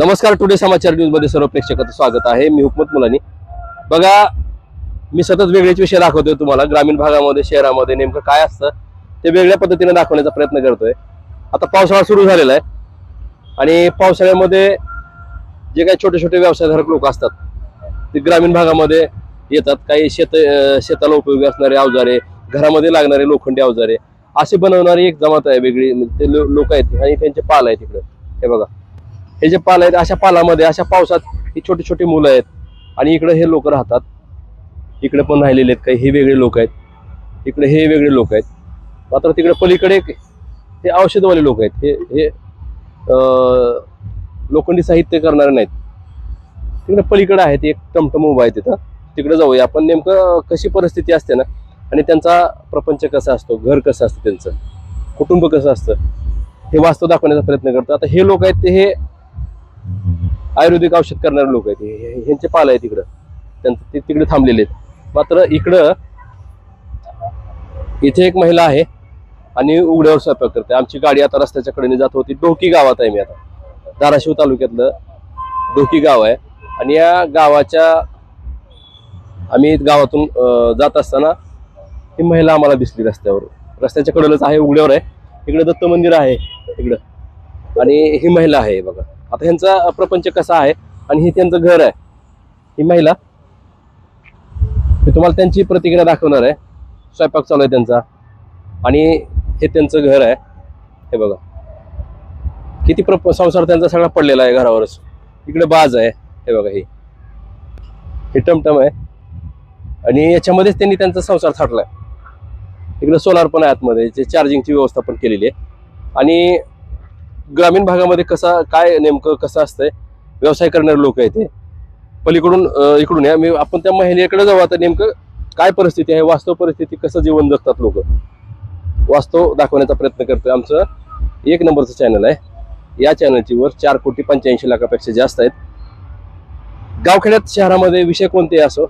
नमस्कार टुडे समाचार न्यूजमध्ये सर्व प्रेक्षकांचं स्वागत आहे. मी हुकमत मुलानी. बघा मी सतत वेगळेच विषय दाखवतोय तुम्हाला. ग्रामीण भागामध्ये शहरामध्ये नेमकं काय असतं ते वेगळ्या पद्धतीने दाखवण्याचा प्रयत्न करतोय. आता पावसाळा सुरू झालेला आहे. आणि पावसाळ्यामध्ये जे काही छोटे छोटे व्यवसायधारक लोक असतात ते ग्रामीण भागामध्ये येतात. काही शेत शेताला उपयोगी असणारे अवजारे घरामध्ये लागणारे लोखंडी अवजारे असे बनवणारी एक जमात आहे वेगळी. म्हणजे ते लोक आहेत आणि त्यांचे पाल आहेत तिकडे हे बघा. हे जे पाल आहेत अशा पालामध्ये अशा पावसात ही छोटी छोटी मुलं आहेत. आणि इकडे हे लोक राहतात. इकडे पण राहिलेले आहेत काही हे वेगळे लोक आहेत. इकडे हे वेगळे लोक आहेत. मात्र तिकडे पलीकडे हे औषधवाले लोक आहेत. हे हे लोखंडी साहित्य करणारे नाहीत. तिकडे पलीकडे आहेत एक टमटम उभा आहे तिथं. तिकडे जाऊया. आपण नेमकं कशी परिस्थिती असते ना आणि त्यांचा प्रपंच कसा असतो घर कसं असतं त्यांचं कुटुंब कसं असतं हे वास्तव दाखवण्याचा प्रयत्न करतो आता हे लोक आहेत ते हे आयुर्वेदिक औषध करणारे लोक आहेत. हे- ह्यांचे पाल आहेत तिकडं त्यांचं ते तिकडे थांबलेले आहेत. मात्र इकडं इथे एक महिला आहे आणि उघड्यावर स्वयंपाक करते. आमची गाडी आता रस्त्याच्या कडेने जात होती. डोकी गावात आहे मी आता. धाराशिव तालुक्यातलं डोकी गाव आहे. आणि या गावाच्या आम्ही गावातून जात असताना ही महिला आम्हाला दिसली रस्त्यावर. रस्त्याच्या कडेलाच आहे उघड्यावर आहे. इकडे दत्त मंदिर आहे इकडं. आणि ही महिला आहे बघा. आता ह्यांचा प्रपंच कसा आहे आणि हे त्यांचं घर आहे? ही महिला? मी तुम्हाला त्यांची प्रतिक्रिया दाखवणार आहे. स्वयंपाक चालू आहे त्यांचा. आणि हे त्यांचं घर आहे. हे बघा. किती प्रप संसार त्यांचा सगळा पडलेला आहे घरावरच. इकडे बाज आहे. हे बघा ही. हे टमटम आहे. आणि याच्यामध्येच त्यांनी त्यांचा संसार थाटलाय. इकडे सोलार पण आहे आतमध्ये. जे चार्जिंगची व्यवस्था पण केलेली आहे. आणि ग्रामीण भागामध्ये कसा काय नेमकं कसं असतंय? व्यवसाय करणारे लोक आहेत ते पलीकडून इकडून या. मी आपण त्या महिलेकडे जाऊ. आता नेमकं काय परिस्थिती आहे? वास्तव परिस्थिती कसं जीवन जगतात लोक? वास्तव दाखवण्याचा प्रयत्न करतोय. आमचं एक नंबरचं चॅनल आहे. या चॅनलची वर चार कोटी पंच्याऐंशी लाखापेक्षा जास्त आहेत. गावखेड्यात शहरामध्ये विषय कोणते असो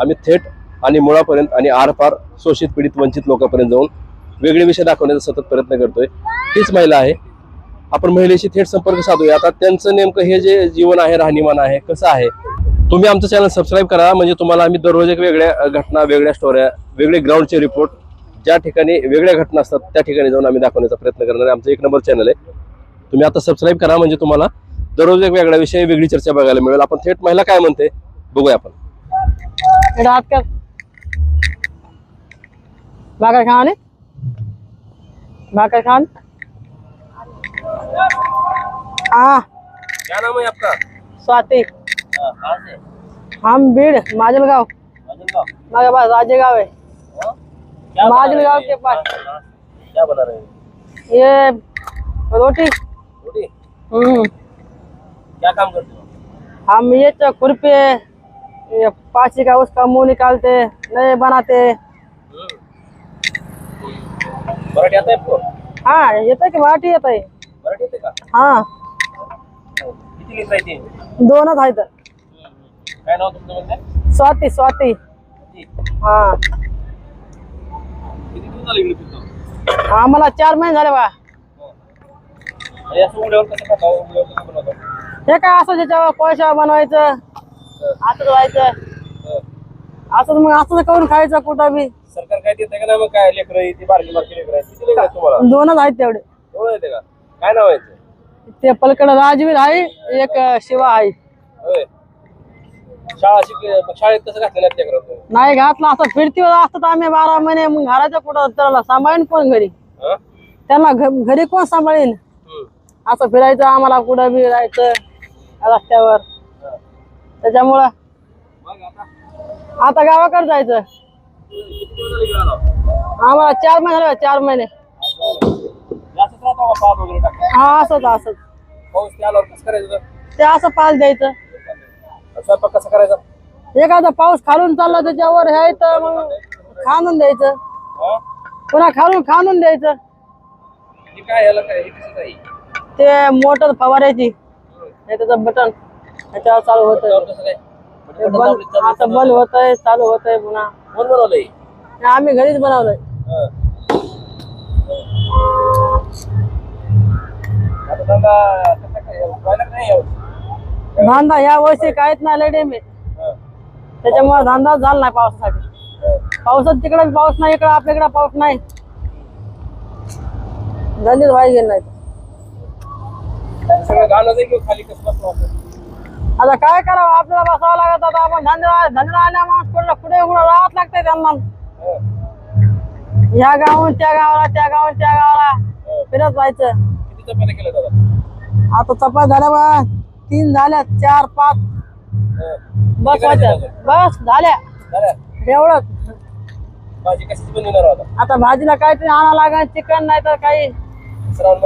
आम्ही थेट आणि मुळापर्यंत आणि आरपार शोषित पीडित वंचित लोकांपर्यंत जाऊन वेगळे विषय दाखवण्याचा सतत प्रयत्न करतोय. तीच महिला आहे. आपण महिलेशी थेट संपर्क साधूया. आता त्यांचं नेमकं हे जे जीवन आहे राहणीमान आहे कसं आहे? तुम्ही आमचं चॅनल सबस्क्राईब करा. म्हणजे तुम्हाला आम्ही दररोज एक वेगळ्या घटना वेगळ्या स्टोऱ्या वेगळे ग्राउंडचे रिपोर्ट ज्या ठिकाणी वेगळ्या घटना असतात त्या ठिकाणी जाऊन आम्ही दाखवण्याचा प्रयत्न करणार आहे. आमचं एक नंबर चॅनल आहे. तुम्ही आता सबस्क्राईब करा. म्हणजे तुम्हाला दररोज एक वेगळ्या विषय वेगळी चर्चा बघायला मिळेल. आपण थेट महिला काय म्हणते? बघूया आपण. भाकर भाकर खान? हाँ क्या नाम है आपका? स्वाति। हम भीड़ माजलगांव। मगर पास राजेगांव है। माजलगांव के पास। क्या बना रहे हैं? ये रोटी। रोटी? हम्म। क्या काम करते हो? हम ये तो खुरपे ये पाची का उसका मुँह निकालते नए बनाते। मराठी आता है आपको? हाँ येतं की मराठी येत आहे मराठी येते का? हा. किती दोनच आहेत. काय नाव तुमचं म्हणते स्वाती स्वाती. हा. किती दिवस झाले इकडे फिरतो? आम्हाला चार महिने झाले बा. हे असं उघड्यावर कसं खाता उघड्यावर कसं बनवता? हे काय असं ज्याच्यावर कोळशा बनवायचं? असंच व्हायचं. असंच मग असंच करून खायचं कुठं बी. सरकार काय देते का नाही? मग काय लेकरं ती बारकी बारकी लेकरं आहेत. किती लेकरं आहेत तुम्हाला? दोनच आहेत तेवढे. एवढं येते का? काय नाव आहे? ते? पलकड राजवीर आहे एक शिवा आहे होय. शाळा शिकले मग शाळेत कसं घातलेलं नाही घातला असं फिरतीवर असतात आम्ही बारा महिने मग घराच्या कुठं त्याला सांभाळीन कोण घरी? हा? त्यांना घ- घरी कोण सांभाळीन? हम्म. असं फिरायचं आम्हाला कुठं बी राहायचं रस्त्यावर. त्याच्यामुळं मग आता? आता गावाकडे जायचं. किती दिवस झाले इकडे आलो? आम्हाला चार महिने झाले चार महिने. राहतो का पाल वगैरे टाकून हा असंच असंच. पाऊस ते आल्यावर कसं करायचं होतं? ते असं पाल द्यायचं. स्वयंपाक कसा करायचा? एखादा पाऊस खालून चालला त्याच्यावर हे तर मग खाणून द्यायचं. हा? पुन्हा खालून खाणून द्यायचं. हे काय याला काय हे कसं आहे ते मोटर फवारायची. हे त्याचं बटन. त्याच्यावर चालू होत कसं काय? की चालू आता बंद होतंय चालू होतंय पुन्हा. कोण बनवलंय? हे आम्ही घरीच बनवलंय. धंदा या वर्षी काहीच नाही लढे मी त्याच्यामुळे धंदा झाला नाही पावसासाठी. पावसात तिकडे पाऊस नाही इकडे आपल्याकडे पाऊस नाही. धंदेच व्हायला गेले नाही? आता काय करावं? आपल्याला बसावं लागत आता. आपण धंदा धंदा आल्या माणूस कुठं पुढे कुठं राहावंच लागतंय त्यांना. हं. या गावाहून त्या गावाला त्या गावाहून त्या गावाला. फिरत जायचं. चपात्या केल्या दादा? आता चपात झाल्या बा. तीन झाल्या चार पाच. बस बस झाल्या. झाल्या? एवढंच भाजी कशाची बनवणार होता आता? भाजीला काहीतरी आणा लागेल चिकन नाही तर काही. श्रावण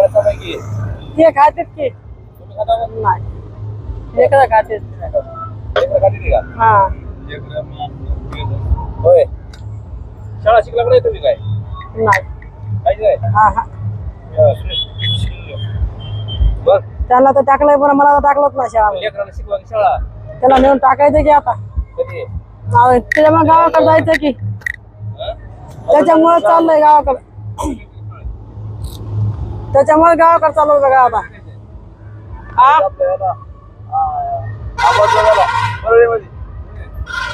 ते खातेत की. तुम्ही खाता का? नाही. खातेत. हा. होय. शाळा शिकला नाही तुम्ही काय? नाही. हा हा. त्याला तर टाकलंय पण मला तर टाकलंच नाही शाळा लेकरांना शिकवा की शाळा त्याला नेऊन टाकायचं की आता कधी आ, त्याच्यामुळे गावाकडे जायचं की हं? त्याच्यामुळे चाललंय गावाकडे त्याच्यामुळे गावाकडे चालू बघा आता हा.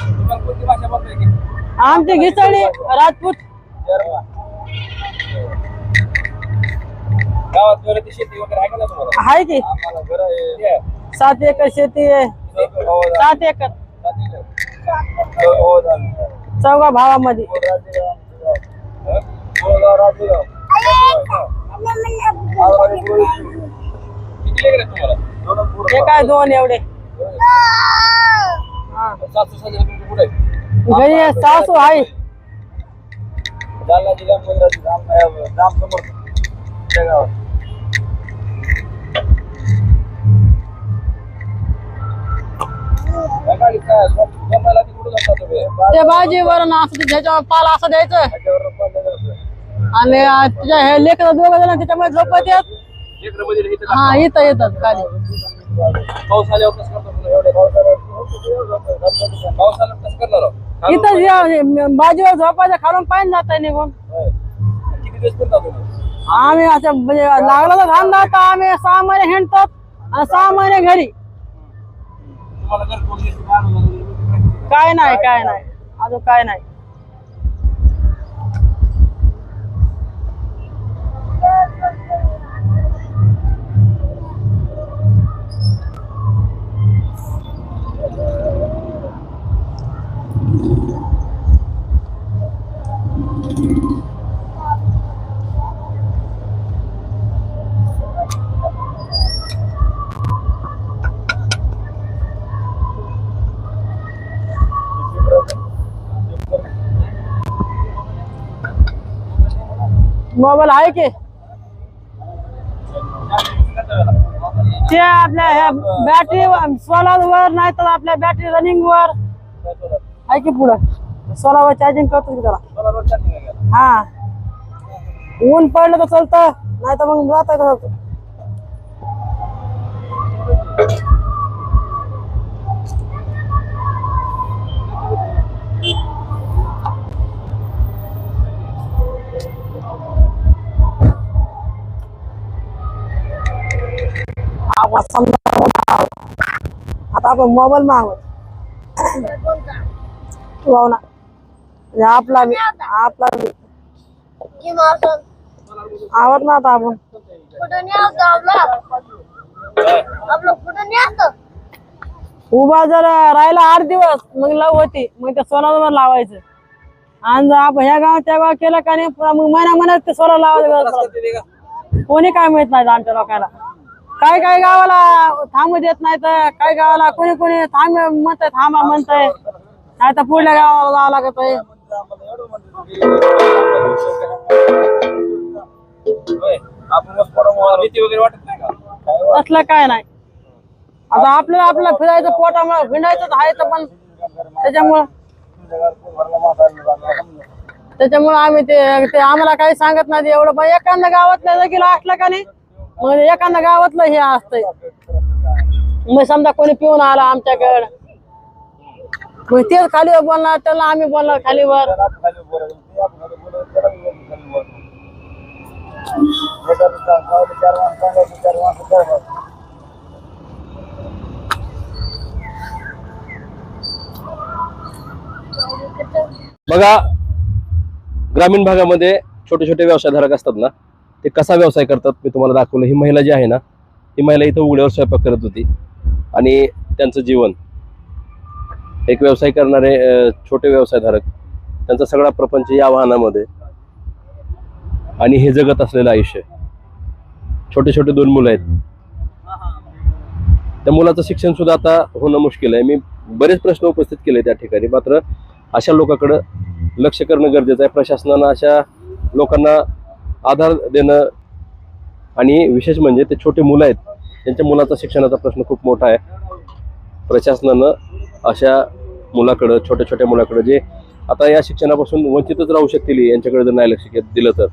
तुम्हाला कोणती भाषा बोलताय की? आमची घिसळी राजपूत. गावात घर ती शेती वगैरे आहे का नाही तुम्हाला? आहे की. आम्हाला घर आहे. सात एकर शेती आहे. सात एकर. चौघा भावामध्ये. किती लेकरं आहेत तुम्हाला? हे काय दोन एवढे. हा. सासू सासरे तुमचे कुठे आहेत? घरी आहे, सासू आहे. जालना जिल्हा मंदिरात राम राम समर्थ त्या गावात. ते भाजीवर असं त्याच्यावर पाल असं द्यायचं. आणि तुझ्या हे लेकर दोघ जण त्याच्यामुळे झोपत येत. हा इथं येतात खाली. पाऊस आल्यावर कसं करतो तुला एवढ्या पावसाळ्यात पाऊस आल्यावर कसं करणार आहो? खालून इथं जे- भाजीवर झोपायचं खालून पाणी जात निघून फिरता तुम्ही? आम्ही असं म्हणजे लागला तर धंदा तर आम्ही सहा महिने हिंडतो आणि सहा महिने घरी. काय नाही काय नाही. अजून काय नाही. मोबाईल आहे की? ते आपल्या बॅटरी सोलार वर नाही तर आपल्या बॅटरी रनिंग वर. आहे की पुढं? सोलार वर चार्जिंग करतो की त्याला? हा. ऊन पडलं तर चालतं नाही तर मग जात आता आपण मोबाईल मागवत हो ना. आपला आपला आवत ना आता आपण. उभा जर राहिला आठ दिवस. मग लव होती. मग त्या सोलावर लावायचं. आणि जर आपण ह्या गावात त्या गावात केलं का नाही मग महिना महिन्यात ते सोलार लावायचं. कोणी काय माहीत नाही आमच्या लोकांना. काय काय गावाला थांबू देत नाही तर काय गावाला कोणी कोणी थांब म्हणतंय थांबा म्हणतंय. नाही तर पुढल्या गावाला जावं लागत आहे. असलं काय नाही. आता आपल्याला आपल्याला फिरायचं पोटामुळे भिंडायचं आहे तर पण त्याच्यामुळं त्याच्यामुळे आम्ही ते आम्हाला काही सांगत नाही एवढं पण एखाद्या गावातल्या जागेला असलं का नाही? म्हणजे मग एखाद्या गावातलं हे असत मग समजा कोणी पिऊन आला आमच्याकडं. मग तेच खालीवर बोलणार त्याला आम्ही बोलणार खालीवर. बघा ग्रामीण भागामध्ये छोटे छोटे व्यवसायधारक असतात ना? ते कसा व्यवसाय करतात मी तुम्हाला दाखवलं. ही महिला जी आहे ना ही महिला इथं उघड्यावर स्वयंपाक करत होती. आणि त्यांचं जीवन एक व्यवसाय करणारे छोटे व्यवसायधारक त्यांचा सगळा प्रपंच या वाहनामध्ये. आणि हे जगत असलेलं आयुष्य. छोटे छोटे दोन मुलं आहेत. त्या मुलाचं शिक्षण सुद्धा आता होणं मुश्किल आहे. मी बरेच प्रश्न उपस्थित केले त्या ठिकाणी. मात्र अशा लोकांकडं लक्ष करणं गरजेचं आहे. प्रशासनानं अशा लोकांना आधार देणं आणि विशेष म्हणजे ते छोटे मुलं आहेत त्यांच्या मुलाचा शिक्षणाचा प्रश्न खूप मोठा आहे. प्रशासनानं अशा मुलाकडं छोट्या छोट्या मुलाकडं जे आता या शिक्षणापासून वंचितच राहू शकतील यांच्याकडे जर नाही लक्ष दिलं तर.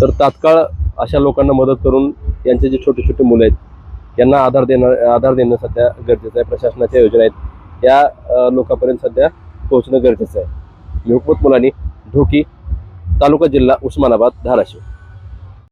तर तात्काळ अशा लोकांना मदत करून यांचे जे छोटे छोटे मुलं आहेत यांना आधार देणं आधार देणं सध्या गरजेचं आहे. प्रशासनाच्या योजना आहेत या लोकांपर्यंत सध्या पोहोचणं गरजेचं आहे. मी मुलांनी ढोकी तालुका जिल्हा उस्मानाबाद धाराशिव.